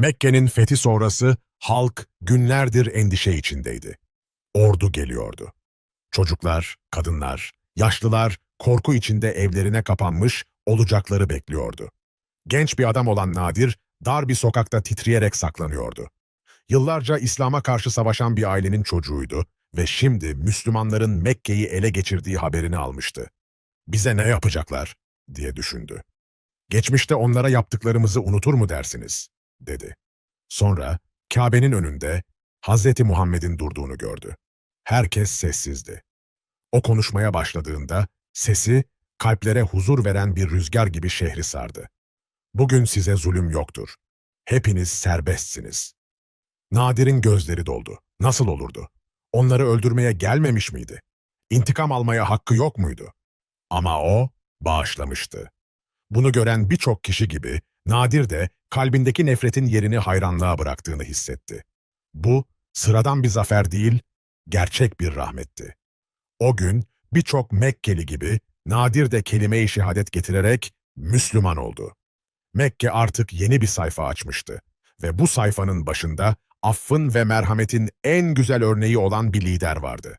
Mekke'nin fethi sonrası halk günlerdir endişe içindeydi. Ordu geliyordu. Çocuklar, kadınlar, yaşlılar korku içinde evlerine kapanmış olacakları bekliyordu. Genç bir adam olan Nadir, dar bir sokakta titreyerek saklanıyordu. Yıllarca İslam'a karşı savaşan bir ailenin çocuğuydu ve şimdi Müslümanların Mekke'yi ele geçirdiği haberini almıştı. Bize ne yapacaklar diye düşündü. Geçmişte onlara yaptıklarımızı unutur mu dersiniz? Dedi. Sonra Kabe'nin önünde Hazreti Muhammed'in durduğunu gördü. Herkes sessizdi. O konuşmaya başladığında sesi kalplere huzur veren bir rüzgar gibi şehri sardı. Bugün size zulüm yoktur. Hepiniz serbestsiniz. Nadir'in gözleri doldu. Nasıl olurdu? Onları öldürmeye gelmemiş miydi? İntikam almaya hakkı yok muydu? Ama o bağışlamıştı. Bunu gören birçok kişi gibi Nadir de kalbindeki nefretin yerini hayranlığa bıraktığını hissetti. Bu sıradan bir zafer değil, gerçek bir rahmetti. O gün birçok Mekkeli gibi Nadir de kelime-i şehadet getirerek Müslüman oldu. Mekke artık yeni bir sayfa açmıştı ve bu sayfanın başında affın ve merhametin en güzel örneği olan bir lider vardı.